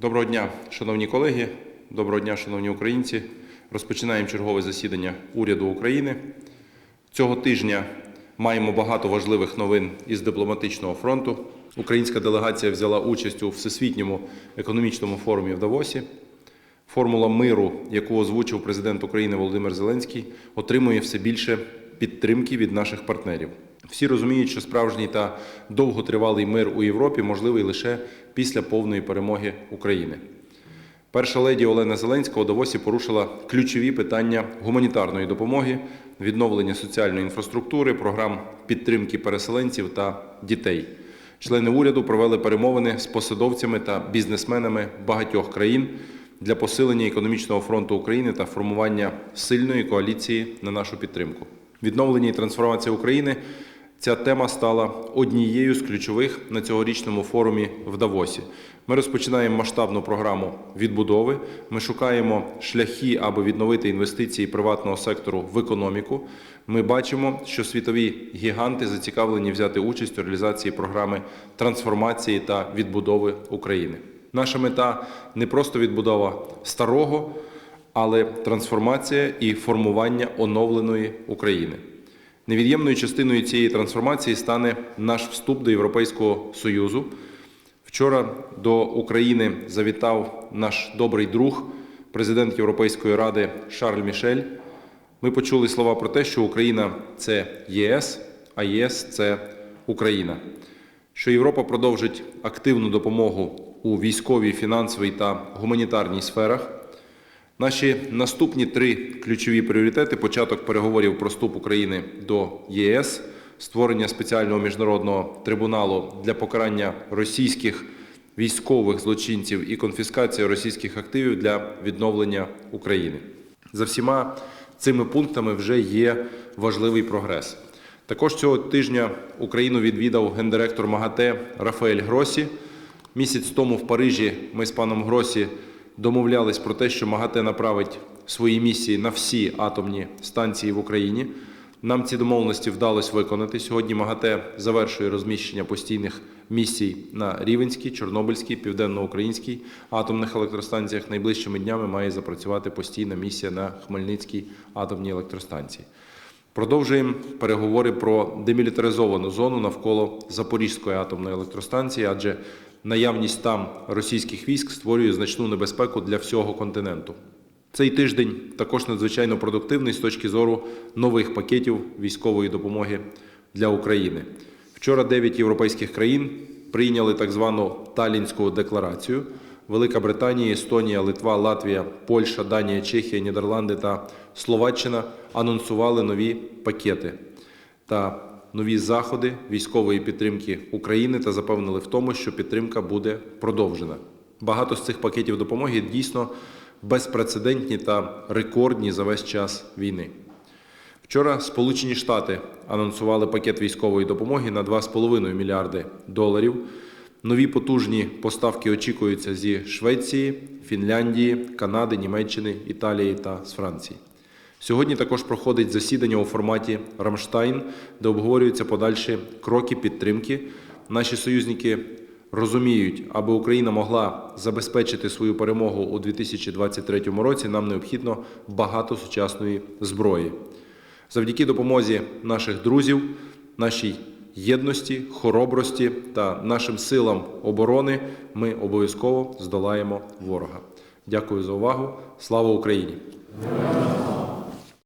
Доброго дня, шановні колеги, доброго дня, шановні українці. Розпочинаємо чергове засідання уряду України. Цього тижня маємо багато важливих новин із дипломатичного фронту. Українська делегація взяла участь у всесвітньому економічному форумі в Давосі. Формула миру, яку озвучив президент України Володимир Зеленський, отримує все більше підтримки від наших партнерів. Всі розуміють, що справжній та довготривалий мир у Європі можливий лише після повної перемоги України. Перша леді Олена Зеленська у Давосі порушила ключові питання гуманітарної допомоги, відновлення соціальної інфраструктури, програм підтримки переселенців та дітей. Члени уряду провели перемовини з посадовцями та бізнесменами багатьох країн для посилення економічного фронту України та формування сильної коаліції на нашу підтримку. Відновлення і трансформація України Ця тема стала однією з ключових на цьогорічному форумі в Давосі. Ми розпочинаємо масштабну програму відбудови. Ми шукаємо шляхи, аби відновити інвестиції приватного сектору в економіку. Ми бачимо, що світові гіганти зацікавлені взяти участь у реалізації програми трансформації та відбудови України. Наша мета не просто відбудова старого, але трансформація і формування оновленої України. Невід'ємною частиною цієї трансформації стане наш вступ до Європейського Союзу. Вчора до України завітав наш добрий друг, президент Європейської ради Шарль Мішель. Ми почули слова про те, що Україна це ЄС, а ЄС це Україна. Що Європа продовжить активну допомогу у військовій, фінансовій та гуманітарній сферах. Наші наступні три ключові пріоритети: початок переговорів про вступ України до ЄС, створення спеціального міжнародного трибуналу для покарання російських військових злочинців і конфіскація російських активів для відновлення України. За всіма цими пунктами вже є важливий прогрес. Також цього тижня Україну відвідав гендиректор МАГАТЕ Рафаель Гросі. Місяць тому в Парижі ми з паном Гросі домовлялись про те, що МАГАТЕ направить свої місії на всі атомні станції в Україні. Нам ці домовленості вдалося виконати. Сьогодні МАГАТЕ завершує розміщення постійних місій на Рівенській, Чорнобильській, Південноукраїнській атомних електростанціях. Найближчими днями має запрацювати постійна місія на Хмельницькій атомній електростанції. Продовжуємо переговори про демілітаризовану зону навколо Запорізької атомної електростанції, адже наявність там російських військ створює значну небезпеку для всього континенту. Цей тиждень також надзвичайно продуктивний з точки зору нових пакетів військової допомоги для України. Вчора 9 європейських країн прийняли так звану Талінську декларацію. Велика Британія, Естонія, Литва, Латвія, Польща, Данія, Чехія, Нідерланди та Словаччина анонсували нові пакети та нові заходи військової підтримки України та запевнили в тому, що підтримка буде продовжена. Багато з цих пакетів допомоги дійсно безпрецедентні та рекордні за весь час війни. Вчора Сполучені Штати анонсували пакет військової допомоги на 2,5 мільярди доларів. Нові потужні поставки очікуються зі Швеції, Фінляндії, Канади, Німеччини, Італії та з Франції. Сьогодні також проходить засідання у форматі Рамштайн, де обговорюються подальші кроки підтримки. Наші союзники розуміють, аби Україна могла забезпечити свою перемогу у 2023 році. Нам необхідно багато сучасної зброї. Завдяки допомозі наших друзів, нашій єдності, хоробрості та нашим силам оборони ми обов'язково здолаємо ворога. Дякую за увагу. Слава Україні!